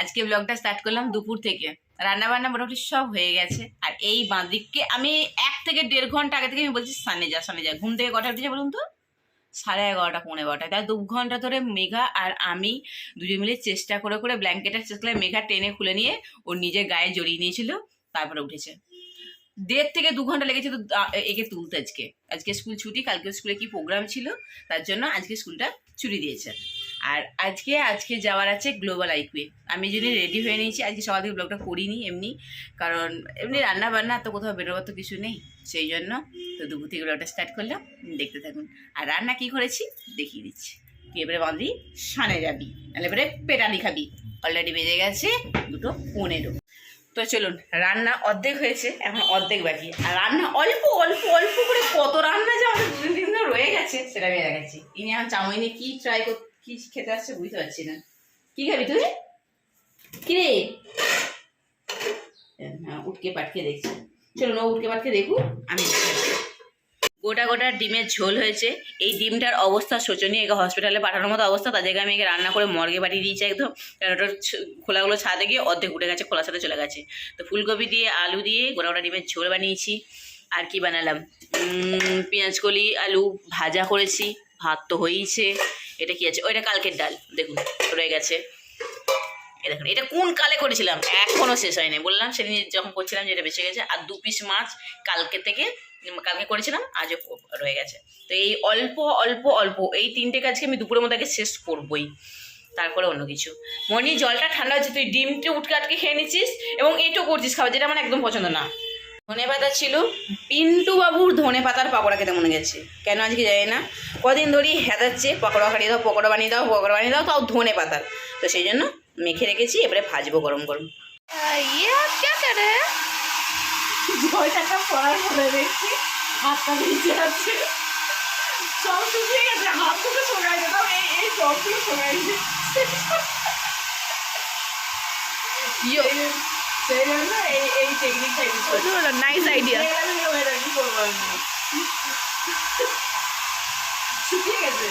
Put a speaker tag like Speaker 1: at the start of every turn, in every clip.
Speaker 1: আজকে ব্লগটা স্টার্ট করলাম দুপুর থেকে। রান্না বান্না মোটামুটি সব হয়ে গেছে। আর এই বাঁদিককে আমি এক থেকে দেড় ঘণ্টা আগে থেকে আমি বলছি, সানে যা সানে যা। ঘুম থেকে কটা উঠেছে বলুন তো? সাড়ে এগারোটা, পৌনে বারোটা তাই দু ঘণ্টা ধরে মেঘা আর আমি দুজন মিলে চেষ্টা করে করে ব্ল্যাঙ্কেটের চেষ্টা করে মেঘা টেনে খুলে নিয়ে ওর নিজের গায়ে জড়িয়ে নিয়েছিল, তারপরে উঠেছে। দেড় থেকে দু ঘণ্টা লেগেছে তো একে তুলতে আজকে। আজকে স্কুল ছুটি, কালকে স্কুলে কি প্রোগ্রাম ছিল, তার জন্য আজকে স্কুলটা ছুটি দিয়েছে। আর আজকে আজকে যাওয়ার আছে গ্লোবাল আইকুয়ে আমি যদি রেডি হয়ে নিয়েছি, আজকে সকাল থেকে ব্লগটা করিনি এমনি, কারণ এমনি রান্না বান্না তো কোথাও বেরোবার তো কিছু নেই, সেই জন্য তো দুপুর থেকে ব্লগটা স্টার্ট করলাম। দেখতে থাকুন। আর রান্না কি করেছি? দেখিয়ে দিচ্ছি। তুই এবারে বাঁধি সানে যাবি, নাহলে এবারে পেটালি খাবি। অলরেডি বেজে গেছে দুটো পনেরো। তো চলুন, রান্না অর্ধেক হয়েছে, এখন অর্ধেক বাকি। আর রান্না অল্প অল্প অল্প করে কত রান্না যে আমাদের দুদিন দিন রয়ে গেছে, সেটা আমি দেখাচ্ছি। ইনি এখন চাউমিনে কি ট্রাই কর কি খেতে আসছে বুঝতে পারছি না। কি খাবি তুই? কি রে হ্যাঁ উটকে পাটকে দেখছি। চলুন ও উটকে পাটকে দেখুক আমি গোটা গোটা ডিমের ঝোল হয়েছে। এই ডিমটার অবস্থা শোচনীয়। একে হসপিটালে পাঠানোর মতো অবস্থা। জায়গায় আমি একে রান্না করে মর্গে পাঠিয়ে দিয়েছি একদম। কারণ ওটার খোলাগুলো ছাদে গিয়ে অর্ধেক উঠে গেছে খোলার সাথে চলে গেছে। তো ফুলকপি দিয়ে আলু দিয়ে গোটা গোটা ডিমের ঝোল বানিয়েছি। আর কি বানালাম? উম, পেঁয়াজ কলি আলু ভাজা করেছি। ভাত তো হয়েইছে। এটা কি আছে? ওইটা কালকের ডাল। দেখুন, রয়ে গেছে। দেখুন, এটা কোন কালে করেছিলাম? এখনও শেষ হয়নি। বললাম, সেদিন যখন করছিলাম যে এটা বেঁচে গেছে, আর দু পিস মাছ কালকে থেকে কালকে করেছিলাম, আজও রয়ে গেছে। তো এই অল্প অল্প অল্প, এই তিনটে কাজকে আমি দুপুরের মধ্যে আগে শেষ করবই। তারপরে অন্য কিছু। মনি জলটা ঠান্ডা হচ্ছে, তুই ডিমটা উটকে আটকে খেয়ে নিচ্ছিস, এবং এইটু করছিস খাবার, যেটা আমার একদম পছন্দ না। ধনে পাতা ছিল। পিন্টু বাবুর ধনে পাতার পাকোড়া খেতে মনে গেছে। কেন আজকে যায় না? কদিন ধরেই হেদাচ্ছে পকোড়া খাটিয়ে দাও পকোড়া বানিয়ে দাও পকোড়া বানিয়ে দাও তাও ধনে পাতার। তো সেই জন্য মেখে রেখেছি এবারে ভাজবো গরম গরম। সেই জন্য এই এই টেকনিকটা করছি
Speaker 2: নাইস
Speaker 1: শুকিয়ে গেছে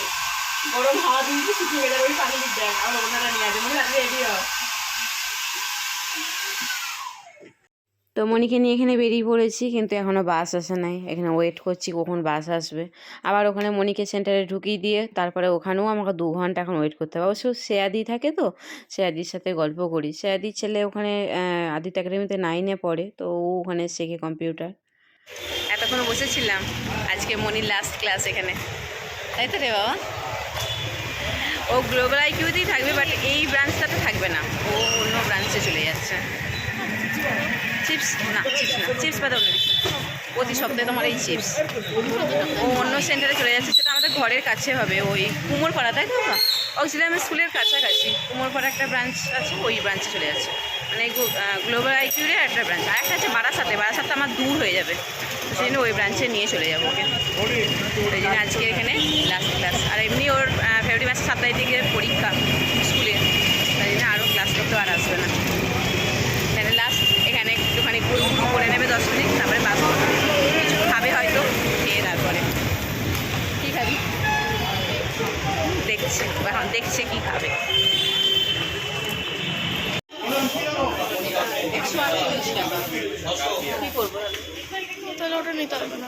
Speaker 1: গরম হাওয়া দিয়েছি শুকিয়ে গেছে ওই পানি দেখ আর ওনারা নিয়ে আসে মনে রাখবে এটি
Speaker 3: তো মনিকে নিয়ে এখানে বেরিয়ে পড়েছি, কিন্তু এখনও বাস আসে নাই। এখানে ওয়েট করছি কখন বাস আসবে। আবার ওখানে মনিকে সেন্টারে ঢুকিয়ে দিয়ে তারপরে ওখানেও আমাকে দু ঘণ্টা এখন ওয়েট করতে হবে। অবশ্য শেয়াদি থাকে তো শেয়াদির সাথে গল্প করি। শেয়াদির ছেলে ওখানে আদিত্য একাডেমিতে নাইনে পড়ে, তো ও ওখানে শেখে কম্পিউটার
Speaker 2: এতক্ষণ বসেছিলাম, আজকে মনির লাস্ট ক্লাস এখানে। তাই তো রে বাবা? ও গ্লোবাল আইকিউতেই থাকবে বাট এই ব্রাঞ্চটাতে থাকবে না। ও অন্য ব্রাঞ্চে চলে যাচ্ছে। চিপস না চিপস না। চিপস বাদে অন্য প্রতি সপ্তাহে তোমার এই চিপস ও অন্য সেন্টারে চলে যাচ্ছে, সেটা আমাদের ঘরের কাছে হবে। ওই কুমোরপাড়া তাই তো? অক্সিলাম স্কুলের কাছাকাছি। কুমোরপাড়া একটা ব্রাঞ্চ আছে, ওই ব্রাঞ্চে চলে যাচ্ছে। মানে গ্লোবাল আইকিউরের একটা ব্রাঞ্চ আর একটা আছে বারাসাতে। বারাসাতে আমার দূর হয়ে যাবে। সেই জন্য ওই ব্রাঞ্চে নিয়ে চলে যাব ওকে। সেই জন্য আজকে এখানে লাস্ট ক্লাস আর এমনি ওর ফেব্রুয়ারি মাসের সাত তারিখে পরীক্ষা স্কুলে। তাই জন্য আরও ক্লাস করতে আর আসবে না। তাহলে
Speaker 4: ওটা নিতে হবে না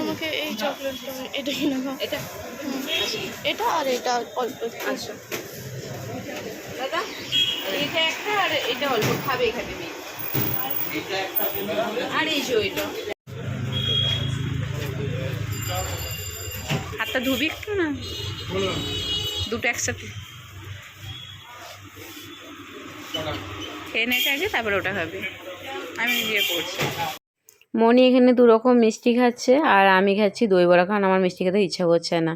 Speaker 4: আমাকে এই চকলেটটা এটা কিনে দাও
Speaker 1: এটা
Speaker 4: এটা আর এটা অল্প
Speaker 1: আচ্ছা দাদা এটা একটা আর এটা অল্প খাবে আর এই যে ওইটা
Speaker 2: হাতটা ধুবি একটু না? দুটো একসাথে। খেয়ে নেটে আগে, তারপরে ওটা খাবে। আমি বিয়ে করছি।
Speaker 3: মনি এখানে দু রকম মিষ্টি খাচ্ছে আর আমি খাচ্ছি দই বড়া কারণ আমার মিষ্টি খেতে ইচ্ছা করছে না।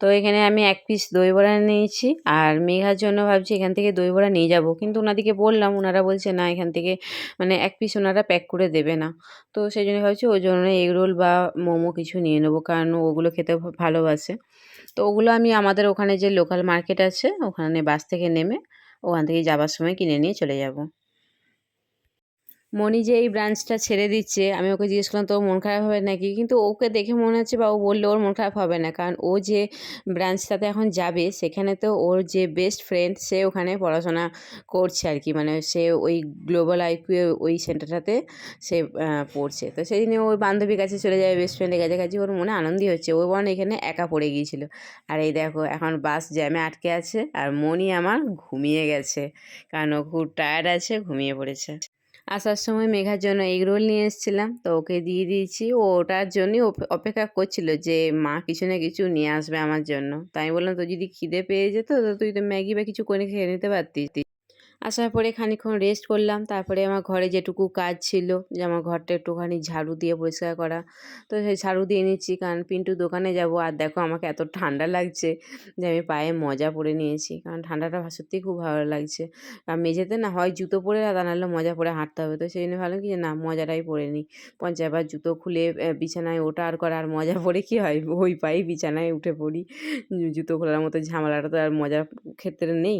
Speaker 3: তো এখানে আমি এক পিস দই বড়া নিয়েছি আর মেঘার জন্য ভাবছি এখান থেকে দই বড়া নিয়ে যাব। কিন্তু ওনাদিকে বললাম ওনারা বলছে, না, এখান থেকে মানে এক পিস ওনারা প্যাক করে দেবে না। তো সেই জন্য ভাবছি ওই জন্য এগ রোল বা মোমো কিছু নিয়ে নেব, কারণ ওগুলো খেতে ভালোবাসে। তো ওগুলো আমি আমাদের ওখানে যে লোকাল মার্কেট আছে, ওখানে বাস থেকে নেমে ওখান থেকে যাবার সময় কিনে নিয়ে চলে যাব। মনি যে এই ব্রাঞ্চটা ছেড়ে দিচ্ছে, আমি ওকে জিজ্ঞেস করলাম, তোর মন খারাপ হবে নাকি? কিন্তু ওকে দেখে মনে হচ্ছে বা ও বললে ওর মন খারাপ হবে না। কারণ ও যে ব্রাঞ্চটাতে এখন যাবে, সেখানে তো ওর যে বেস্ট ফ্রেন্ড সে ওখানে পড়াশোনা করছে আর কি। মানে সে ওই গ্লোবাল আইকিউ ওই সেন্টারটাতে সে পড়ছে। তো সেই জন্য ওর বান্ধবীর কাছে চলে যাবে বেস্ট ফ্রেন্ডের কাছে কাছে ওর মনে আনন্দই হচ্ছে। ও বরং এখানে একা পড়ে গিয়েছিল। আর এই দেখো, এখন বাস জ্যামে আটকে আছে। আর মনি আমার ঘুমিয়ে গেছে। কারণ ও খুব টায়ার্ড আছে, ঘুমিয়ে পড়েছে। আসার সময় মেঘার জন্য এগরোল নিয়ে এসেছিলাম, তো ওকে দিয়ে দিয়েছি। ও ওটার জন্যই অপে- অপেক্ষা করছিল যে মা কিছু না কিছু নিয়ে আসবে আমার জন্য। তাই বললাম তো যদি খিদে পেয়ে যেত, তো তুই তো ম্যাগি বা কিছু করে খেয়ে নিতে পারতিস। আসার পরে খানিকক্ষণ রেস্ট করলাম। তারপরে আমার ঘরে যেটুকু কাজ ছিল, যে আমার ঘরটা একটুখানি ঝাড়ু দিয়ে পরিষ্কার করা। তো সেই ঝাড়ু দিয়ে নিচ্ছি, কারণ পিন্টু দোকানে যাব আর দেখো আমাকে এত ঠান্ডা লাগছে যে আমি পায়ে মজা পরে নিয়েছি। কারণ ঠান্ডাটা সত্যিই খুব ভালো লাগছে। আর মেঝেতে না হয় জুতো পরে আর নাহলে মজা পরে হাঁটতে হবে। তো সেই জন্য ভাবলাম কি না, মজাটাই পরে নিই। পঞ্চায়েত জুতো খুলে বিছানায় ওটা আর করা, আর মজা পরে কি হয়? ওই পায়ে বিছানায় উঠে পড়ি। জুতো খোলার মতো ঝামেলাটা তো আর মজার ক্ষেত্রে নেই।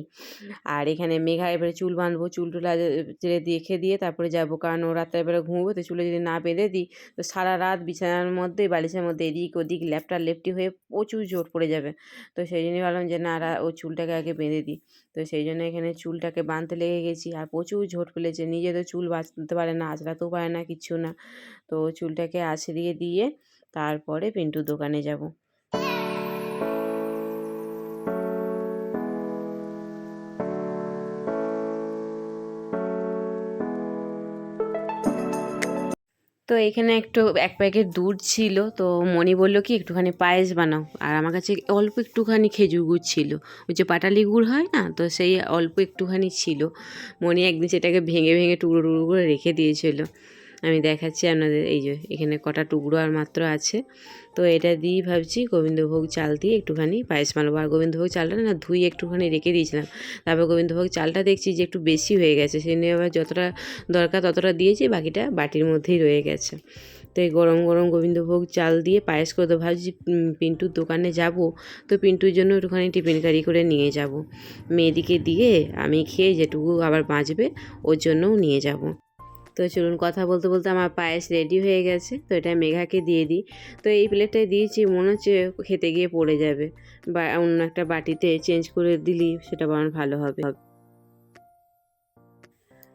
Speaker 3: আর এখানে মেঘা এবারে চুল বাঁধবো, চুল টুল আজ ছেড়ে দিয়ে তারপরে যাব। কারণ ও রাত্রে এবারে ঘুমবো, তো চুলে যদি না বেঁধে দিই, তো সারা রাত বিছানার মধ্যে, বালিশের মধ্যে এদিক ওদিক ল্যাপটা লেপটি হয়ে প্রচুর জোর পড়ে যাবে। তো সেই জন্যই ভাবলাম যে না ও চুলটাকে আগে বেঁধে দিই। তো সেই জন্য এখানে চুলটাকে বাঁধতে লেগে গেছি। আর প্রচুর ঝোট ফেলেছে, নিজে তো চুল বাঁচতে পারে না, আঁচড়াতেও পারে না, কিচ্ছু না। তো চুলটাকে আছড়িয়ে দিয়ে তারপরে পিন্টুর দোকানে যাব। তো এখানে একটু, এক প্যাকেট দুধ ছিল, তো মনি বলল কি, একটুখানি পায়েস বানাও। আর আমার কাছে অল্প একটুখানি খেজুর গুড় ছিল। ওই যে পাটালি গুড় হয় না, তো সেই অল্প একটুখানি ছিল। মনি একদিন সেটাকে ভেঙে ভেঙে টুকরো টুকরো করে রেখে দিয়েছিল। আমি দেখাচ্ছি আপনাদের, এই যে এখানে কটা টুকরো আর মাত্র আছে। তো এটা দিয়েই ভাবছি গোবিন্দভোগ চাল দিয়ে একটুখানি পায়েস বানাবো। আর গোবিন্দভোগ চালটা না ধুই একটুখানি রেখে দিয়েছিলাম। তারপর গোবিন্দভোগ চালটা দেখছি যে একটু বেশি হয়ে গেছে। সেই নিয়ে আবার যতটা দরকার ততটা দিয়েছি, বাকিটা বাটির মধ্যেই রয়ে গেছে। তো এই গরম গরম গোবিন্দভোগ চাল দিয়ে পায়েস করে তো ভাবছি পিন্টুর দোকানে যাব। তো পিন্টুর জন্য একটুখানি টিফিন কারি করে নিয়ে যাব। মেয়েদিকে দিয়ে আমি খেয়ে যেটুকু আবার বাঁচবে, ওর জন্যও নিয়ে যাব। তো চলুন কথা বলতে বলতে আমার পায়েস রেডি হয়ে গেছে। তো এটা মেঘাকে দিয়ে দিই। তো এই প্লেটটায় দিয়েছি, মনে হচ্ছে খেতে গিয়ে পড়ে যাবে। বা অন্য একটা বাটিতে চেঞ্জ করে দিলি, সেটা বরং ভালো হবে।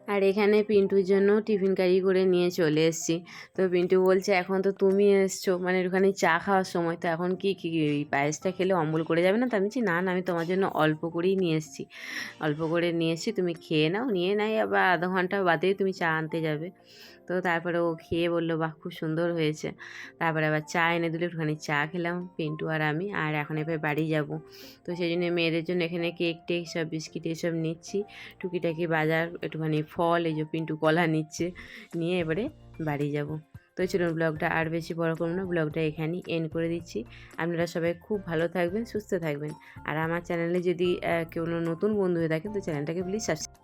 Speaker 3: আর এখানে পিন্টুর জন্য টিফিন কারি করে নিয়ে চলে এসেছি। তো পিন্টু বলছে, এখন তো তুমি এসছো মানে ওখানে চা খাওয়ার সময়, তো এখন কি, কী পায়েসটা খেলে অম্বল করে যাবে না? তো আমি বলছি, না না, আমি তোমার জন্য অল্প করেই নিয়ে এসেছি। অল্প করে নিয়ে এসেছি, তুমি খেয়ে নাও, নিয়ে নাই আবার আধা ঘণ্টা বাদেই তুমি চা আনতে যাবে। তো তারপরে ও খেয়ে বলল, বাহ, খুব সুন্দর হয়েছে। তারপরে আবার চা এনে দিলে, একটুখানি চা খেলাম, পিন্টু আর আমি, আর এখন এবার বাড়ি যাব। তো সেই জন্য মেয়েদের জন্য এখানে কেক টেক সব বিস্কিট এসব নিচ্ছি, টুকিটাকি বাজার, একটুখানি ফল, এই যে পিন্টু কলা নিচ্ছে, নিয়ে এবারে বাড়ি যাব। তো চলুন ব্লগটা আর বেশি বড় করব না, ব্লগটা এখানেই এন্ড করে দিচ্ছি। আপনারা সবাই খুব ভালো থাকবেন, সুস্থ থাকবেন। আর আমার চ্যানেলে যদি কেউ নতুন বন্ধু হয়ে থাকে, তো চ্যানেলটাকে প্লিজ সাবস্ক্রাইব